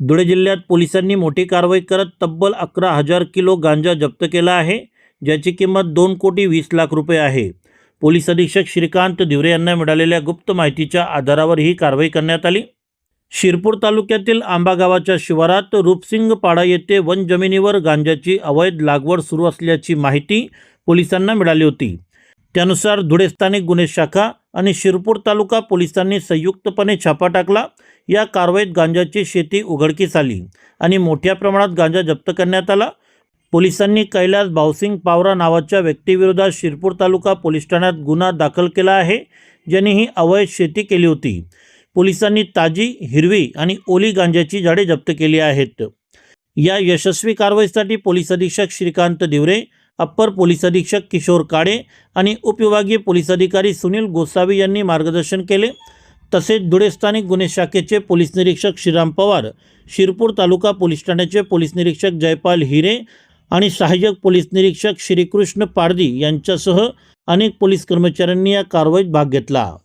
धुळे जिल्ह्यात पोलिसांनी मोठी कारवाई करत तब्बल अकरा हजार किलो गांजा जप्त केला आहे ज्याची किंमत दोन कोटी वीस लाख रुपये आहे. पोलीस अधीक्षक श्रीकांत धिवरे यांना मिळालेल्या गुप्त माहितीच्या आधारावर ही कारवाई करण्यात आली. शिरपूर तालुक्यातील आंबा गावाच्या शिवारात रूपसिंग पाडा येथे वन जमिनीवर गांजाची अवैध लागवड सुरू असल्याची माहिती पोलिसांना मिळाली होती. त्यानुसार धुळे स्थानिक गुन्हे शाखा आणि शिरपूर तालुका पोलिसांनी संयुक्तपणे छापा टाकला. या कारवाईत गांजाची शेती उघडकीस आली आणि मोठ्या प्रमाणात गांजा जप्त करण्यात आला. पोलिसांनी कैलास भावसिंग पावरा नावाच्या व्यक्तीविरोधात शिरपूर तालुका पोलीस ठाण्यात गुन्हा दाखल केला आहे. ज्यांनी ही अवैध शेती केली होती. पोलिसांनी ताजी हिरवी आणि ओली गांजाची झाडे जप्त केली आहेत. या यशस्वी कारवाईसाठी पोलीस अधीक्षक श्रीकांत दिवरे अप्पर पोलीस अधीक्षक किशोर काळे आणि उपविभागीय पोलीस अधिकारी सुनील गोसावी यांनी मार्गदर्शन केले. तसेच धुळे स्थानिक गुन्हे शाखेचे पोलीस निरीक्षक श्रीराम पवार शिरपूर तालुका पोलीस ठाण्याचे पोलीस निरीक्षक जयपाल हिरे आणि सहाय्यक पोलीस निरीक्षक श्रीकृष्ण पारदी यांच्यासह अनेक पोलीस कर्मचाऱ्यांनी या कारवाईत भाग घेतला.